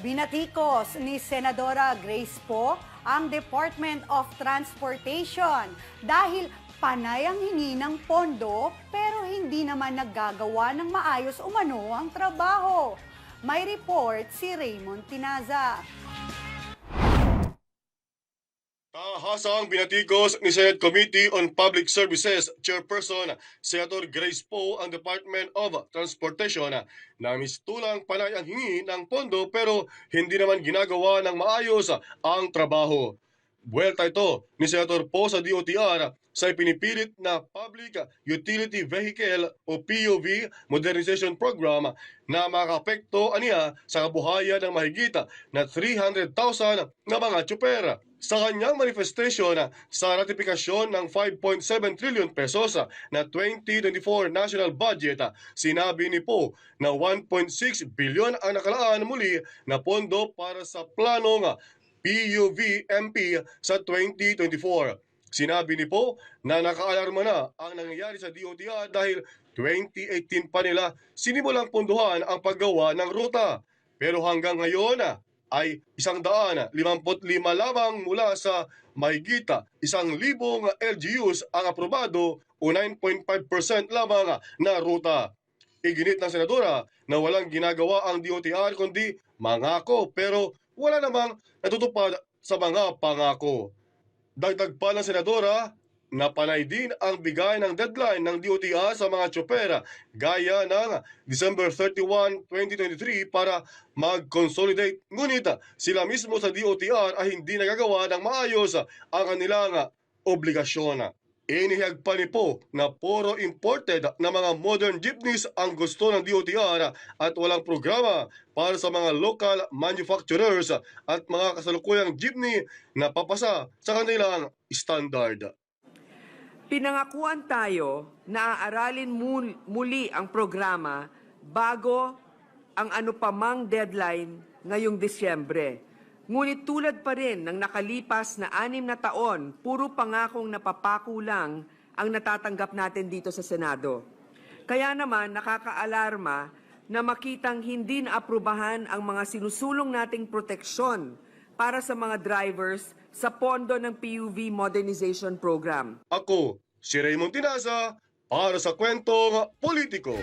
Binatikos ni Senadora Grace Po ang Department of Transportation dahil panay ang hingi ng pondo pero hindi naman naggagawa ng maayos umano ang trabaho. May report si Raymond Tinaza. Tahasang binatikos ni Senate Committee on Public Services Chairperson Senator Grace Poe ang Department of Transportation na mistulang panay ang hingi ng pondo pero hindi naman ginagawa ng maayos ang trabaho. Buwelta ito ni Senator Poe sa DOTR sa ipinipilit na Public Utility Vehicle o PUV Modernization Program na makapekto aniya sa kabuhayan ng mahigit na 300,000 na mga tsuper. Sa kanyang manifestation sa ratifikasyon ng 5.7 trillion pesos na 2024 national budget, sinabi ni Po na 1.6 billion ang nakalaan muli na pondo para sa planong PUV-MP sa 2024. Sinabi ni Po na nakaalarma na ang nangyayari sa DOTR dahil 2018 pa nila sinimulang punduhan ang paggawa ng ruta. Pero hanggang ngayon ay isang daan, 55 lamang mula sa mahigita isang libong LGUs ang aprobado o 9.5% lamang na ruta. Iginit ng senadora na walang ginagawa ang DOTR kundi mangako pero wala namang natutupad sa mga pangako. Dagdag pa ng senadora na panay din ang bigay ng deadline ng DOTR sa mga tsopera gaya ng December 31, 2023 para mag-consolidate. Ngunit sila mismo sa DOTR ay hindi nagagawa ng maayos ang kanilang obligasyon. Inihag pa ni Po na puro imported na mga modern jeepneys ang gusto ng DOTR at walang programa para sa mga local manufacturers at mga kasalukuyang jeepney na papasa sa kanilang standard. Pinangakuan tayo na aaralin mul- muli ang programa bago ang ano pa mang deadline ngayong Disyembre. Ngunit tulad pa rin ng nakalipas na anim na taon, puro pangakong napapako lang ang natatanggap natin dito sa Senado. Kaya naman nakakaalarma na makitang hindi naaprubahan ang mga sinusulong nating proteksyon para sa mga drivers sa pondo ng PUV Modernization Program. Ako, si Raymond Tinaza, para sa kwentong politiko.